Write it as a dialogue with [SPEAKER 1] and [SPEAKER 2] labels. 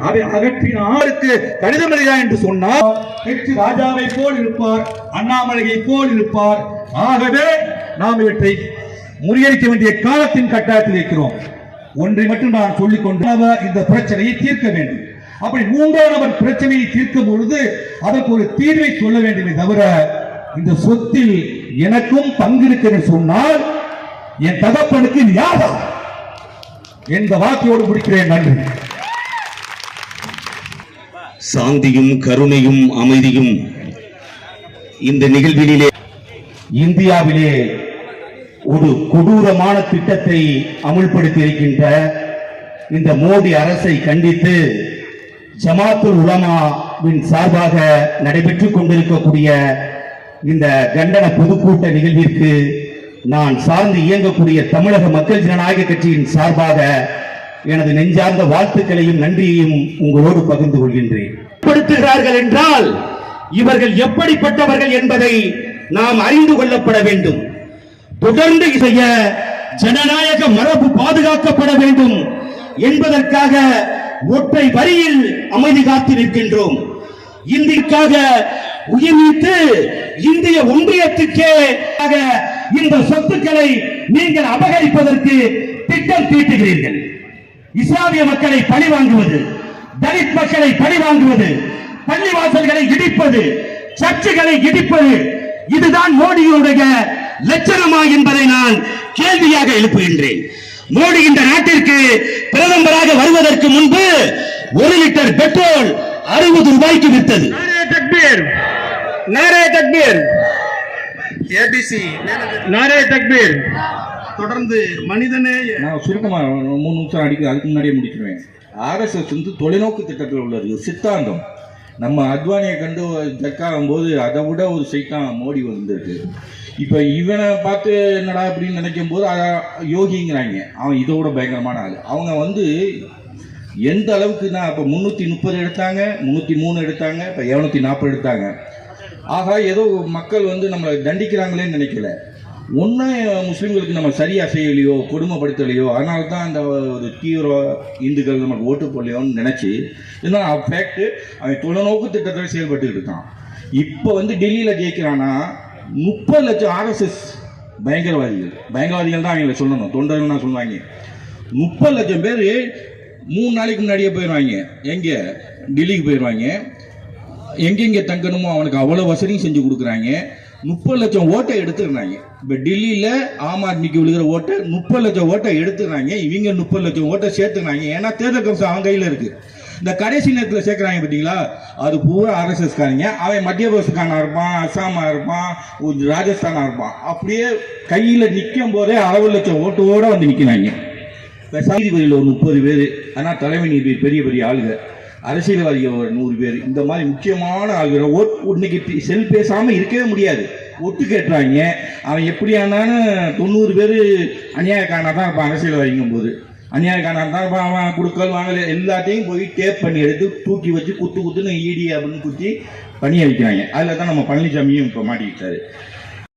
[SPEAKER 1] அதை அகற்றினாருக்கு கடிதம் எழுதா என்று சொன்னால் ஹெச் ராஜாவை போல் இருப்பார் அண்ணாமலையை போல் இருப்பார். ஆகவே நாம் இவற்றை முறியடிக்க வேண்டிய காலத்தின் கட்டாயத்தில் இருக்கிறோம். ஒன்றை மட்டும் நான் சொல்லிக் கொண்டு இந்த பிரச்சனையை தீர்க்க வேண்டும். அப்படி மூன்றாம் நபர் பிரச்சனையை தீர்க்கும் பொழுது அதற்கு ஒரு தீர்வை சொல்ல வேண்டுமே தவிர இந்த சொத்தில் எனக்கும் பங்கு இருக்கிறது சொன்னால் என் தகப்பனுக்கு இது யாரா? என்ற வாக்கியோடு முடிக்கிறேன். நன்றி.
[SPEAKER 2] சாந்தியும் கருணையும் அமைதியும் இந்த நிகழ்வினிலே
[SPEAKER 1] இந்தியாவிலே ஒரு கொடூரமான திட்டத்தை அமுல்படுத்தி இருக்கின்ற இந்த மோடி அரசை கண்டித்து ஜமாத்துல் உலமாவின் சார்பாக நடைபெற்றுக் கொண்டிருக்கக்கூடிய இந்த கண்டன பொதுக்கூட்ட நிகழ்விற்கு நான் சார்ந்து இயங்கக்கூடிய தமிழக மக்கள் ஜனநாயக கட்சியின் சார்பாக எனது நெஞ்சார்ந்த வாழ்த்துக்களையும் நன்றியையும் உங்களோடு பகிர்ந்து கொள்கின்றேன். படுத்துகிறார்கள் என்றால் இவர்கள் எப்படிப்பட்டவர்கள் என்பதை நாம் அறிந்து கொள்ளப்பட வேண்டும். தொடர்ந்து செய்ய ஜனநாயக மரபு பாதுகாக்கப்பட வேண்டும் என்பதற்காக ஒற்றை வரியில் அமைதி காத்து நிற்கின்றோம். இந்திக்காக உயிர் நீத்து இந்திய ஒன்றியத்துக்கே ஆக இந்த சொத்துக்களை நீங்கள் அபகரிப்பதற்கு திட்டம் தீட்டுகிறீர்கள். இஸ்லாமிய மக்களை பழி வாங்குவது தலித் மக்களை பழி வாங்குவது பள்ளி வாசல்களை இடிப்பது சர்ச்சைகளை இடிப்பது இதுதான் மோடியுடைய லட்சணமா என்பதை நான் கேள்வியாக எழுப்புகின்றேன். மோடி இந்த நாட்டிற்கு பிரதமராக வருவதற்கு முன்பு ஒரு லிட்டர் பெட்ரோல் அறுபது ரூபாய்க்கு
[SPEAKER 3] விற்றது. நாரே தக்பீர். ஏபிசி நாரே தக்பீர். தொடர்ந்து மனிதனே
[SPEAKER 4] நான் சுருக்கமா மூணு நிமிஷம் அடிக்க அதுக்கு முன்னாடியே முடிக்கிறேன் ஆர்எஸ்எஸ் வந்து தொலைநோக்கு திட்டத்தில் உள்ளது சித்தாந்தம். நம்ம அத்வானியை கண்டு ஜக்காகும் போது அதை விட ஒரு சைத்தான் மோடி வந்திருக்கு. இப்போ இவனை பார்த்து என்னடா அப்படின்னு நினைக்கும் போது அத- யோகிங்கிறாங்க. அவன் இதோட பயங்கரமான ஆள். அவங்க வந்து எந்த அளவுக்குன்னா இப்போ முந்நூற்றி முப்பது எடுத்தாங்க முந்நூற்றி மூணு எடுத்தாங்க இப்போ இரநூத்தி நாற்பது எடுத்தாங்க. ஆக ஏதோ மக்கள் வந்து நம்மளை தண்டிக்கிறாங்களேன்னு நினைக்கல. ஒன்று முஸ்லீம்களுக்கு நம்ம சரியாக செய்யலையோ கொடுமைப்படுத்தலையோ அதனால தான் அந்த ஒரு தீவிர இந்துக்கள் நமக்கு ஓட்டு போடலையோன்னு நினச்சி இருந்தால் ஃபேக்ட்டு அவன் தொலைநோக்கு திட்டத்தில் செயல்பட்டுக்கிட்டு இருக்கான். இப்போ வந்து டெல்லியில் ஜெயிக்கிறான்னா முப்பது லட்சம் ஆர்எஸ்எஸ் பயங்கரவாதிகள். பயங்கரவாதிகள் தான் அவங்கள சொல்லணும். தொண்டர்கள்னா சொல்லுவாங்க. முப்பது லட்சம் பேர் மூணு நாளைக்கு முன்னாடியே போயிடுவாங்க. எங்கே? டெல்லிக்கு போயிடுவாங்க. எங்கெங்கே தங்கணுமோ அவனுக்கு அவ்வளோ வசதியும் செஞ்சு கொடுக்குறாங்க. முப்பது லட்சம் ஓட்டை எடுத்துருந்தாங்க இப்போ டெல்லியில் ஆம் ஆத்மிக்கு விழுகிற ஓட்டை முப்பது லட்சம் ஓட்டை எடுத்துடுறாங்க. இவங்க முப்பது லட்சம் ஓட்டை சேர்த்துனாங்க ஏன்னா தேர்தல் கமிஷன் அவன் கையில் இருக்குது இந்த கடைசி நேரத்தில் சேர்க்குறாங்க பார்த்தீங்களா அது பூரா ஆர்எஸ்எஸ் காரங்க அவன் மத்திய பிரதேசக்காரனா இருப்பான் அஸ்ஸாமாக இருப்பான் ஒரு ராஜஸ்தானா இருப்பான். அப்படியே கையில் நிற்கும் போதே அறுபது லட்சம் ஓட்டோட வந்து நிற்கிறாங்க இப்போ நீதிபதியில் ஒரு முப்பது பேர். ஆனால் தலைமை நீதிபதி பெரிய பெரிய ஆளுங்க. அரசியல்வாதிகள் ஒரு நூறு பேர். இந்த மாதிரி முக்கியமான ஆளுகள் ஓட் இன்னைக்கு செல் பேசாமல் இருக்கவே முடியாது. ஒட்டு கேட்டுறாங்க அவன் எப்படி ஆனாலும் தொண்ணூறு பேர் அநியாயக்காரனாக தான் இருப்பான் அரசியல்வாதிங்கும் போது அநியாயக்காரனாக தான் இருப்பான் அவன் கொடுக்கல் வாங்கல எல்லாத்தையும் போய் டேப் பண்ணி எடுத்து தூக்கி வச்சு குத்து குத்துன்னு ஈடி அப்படின்னு குத்தி பணிய வைக்கிறாங்க. அதில் தான் நம்ம பழனிசாமியும் இப்போ மாட்டிக்கிட்டாரு.